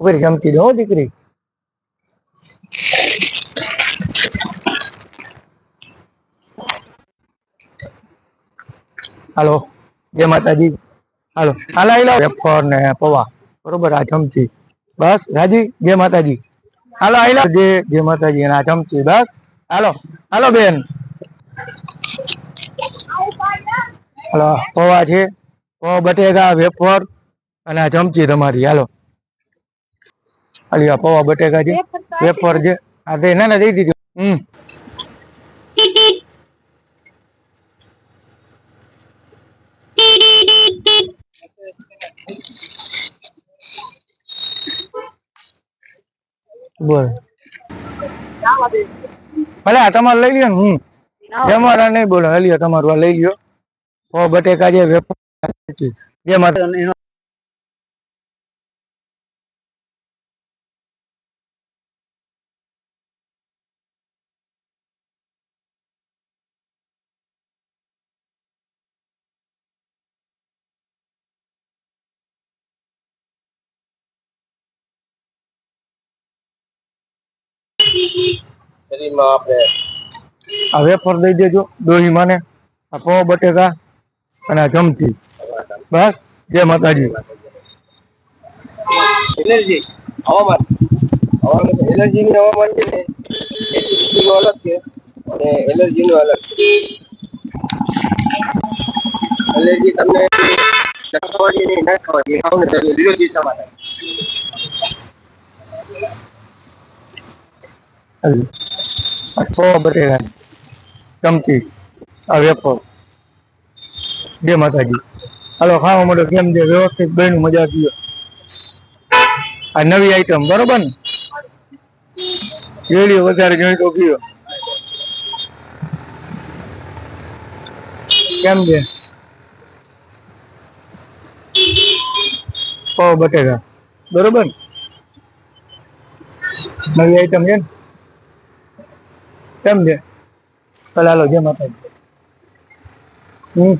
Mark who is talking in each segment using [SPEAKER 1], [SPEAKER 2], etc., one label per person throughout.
[SPEAKER 1] ઊભી જમતી દો દીકરી. હાલો, જય માતાજી. હાલો, હાલ લાવ વેફર ને પૌવા. બરોબર, આ ચમચી બસ, રાજી? જય માતાજી. હાલો આવી લાવ જય માતાજી આ ચમચી બસ, હાલો હાલો, બેન. હાલો, પૌવા છે. પૌવા, બટેકા, વેફર, અને આ ચમચી તમારી. હાલો. હાલી આ પૌવા બટેકા છે વેફર છે આ તે ના ના દઈ દીધું હમ બોલ ભલે આ તમારે લઈ લ્યો ને હમ તમારા નહીં બોલો હલિયો તમારું આ લઈ લ્યો પૌવા બટેકા છે વેફર જે માતા
[SPEAKER 2] શરીરમાં આપણે
[SPEAKER 1] આ વેફર દઈ દેજો દોહી માને આ પો બટેકા અને આ ચમચી બસ જય માતાજી.
[SPEAKER 2] એલર્જી હવામાન. હવામાન એલર્જી નું હવામાન છે ને અલગ છે અને એલર્જી નું અલગ છે. એલર્જી તમને ખાવાની નહીં ના ખાવાની ખાવ ને વિરોધી સમાધાન
[SPEAKER 1] પૌવા બટેકા ચમચી આ વેફર બે માતાજી હાલો ખાવા માટે કેમ છે વ્યવસ્થિત બહેનું મજા પીઓ આ નવી આઈટમ બરોબર? ને કેળીઓ વધારે જોઈ તો પીઓ કેમ છે પાવ બટેકા બરોબર નવી આઈટમ છે ને? કેમ છે? ચાલો જે માતાજી. હમ.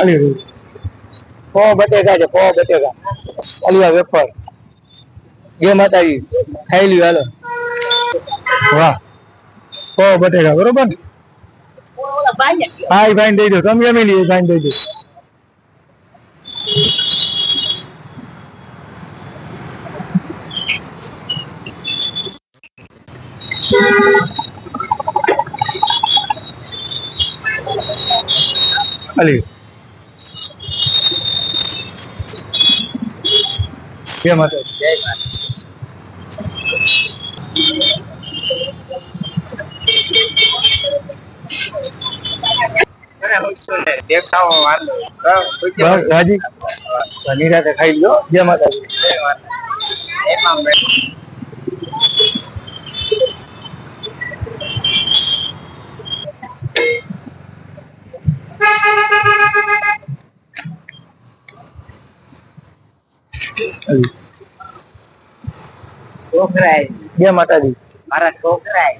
[SPEAKER 1] આલી રહ્યું પૌવા બટેકા છે કો બટેકા. આલિયા વેપાર જય માતાજી. ખાઈ લ્યું, હાલો. વાહ. કો બટેકા, બરોબર હા, એ ભાઈ દઈ દો. તમે જમી લીધું ભાઈ દઈ દો. આલી. જય માતાજી જય રાજી. નિરાતે ખાઈ લો જય માતાજી.
[SPEAKER 2] જય મેં
[SPEAKER 1] આલી.
[SPEAKER 2] છોકરા
[SPEAKER 1] જય માતાજી
[SPEAKER 2] મારા છોકરા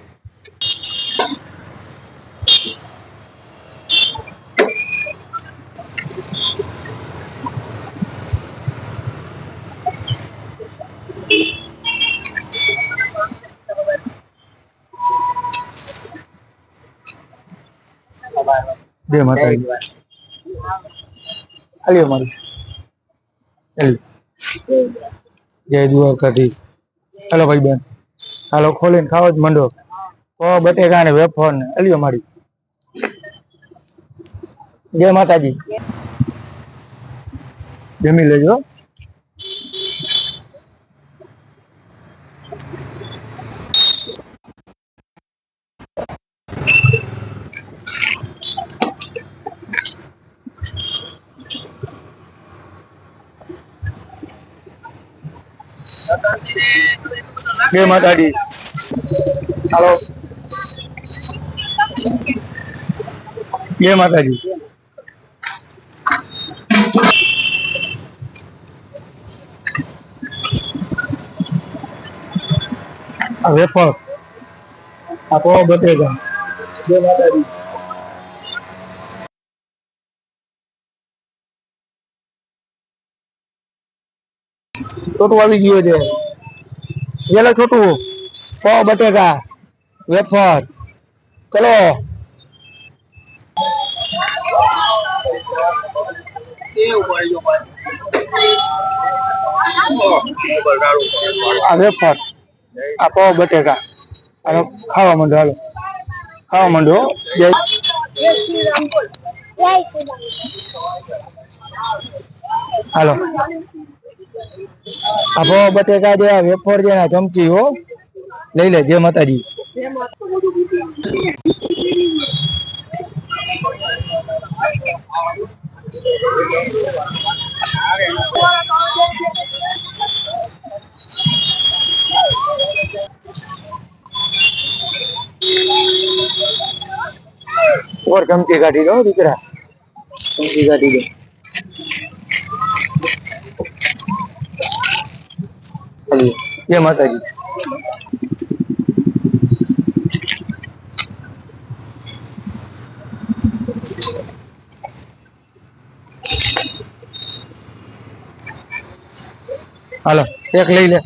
[SPEAKER 1] જય માતાજી આલ્યો મારી ચાલ જય દ્વારકાધીશ. હાલો ભાઈ બેન. હાલો, ખોલીને ખાવ જ મંડો. ઓ બટેકા ને વેફર ને અલિયો મારી. જય માતાજી. જમી લેજો. જય માતાજી હાલો જય માતાજી વેફર આ પોવા બટેકા જય માતાજી છોટું આવી ગયું છે. વેલા છોટું. પોવા બટેકા. વેફર. ચલો. આ વેફર. આ પાવ બટેકા. અને ખાવા માંડો, હાલો. ખાવા માંડો. જય. હાલો. આ ભાવ બટેકા જે વેફર જે ચમચી હો. લઈ લે જે માતાજી. ઓર ચમચી કાઢી દો દીકરા. કાઢી દો. હાલો, જય માતાજી. હાલો એક લઈ લે.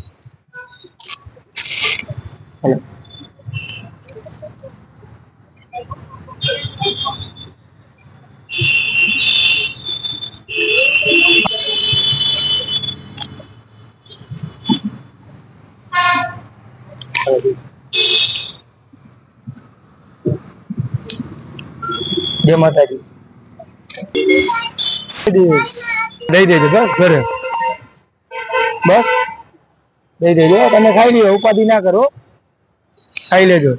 [SPEAKER 1] જય માતાજી. દઈ દેજો, બસ, ઘરે. બસ. દઈ દેજો તમે ખાઈ લ્યો, ઉપાધિ ના કરો ખાઈ લેજો.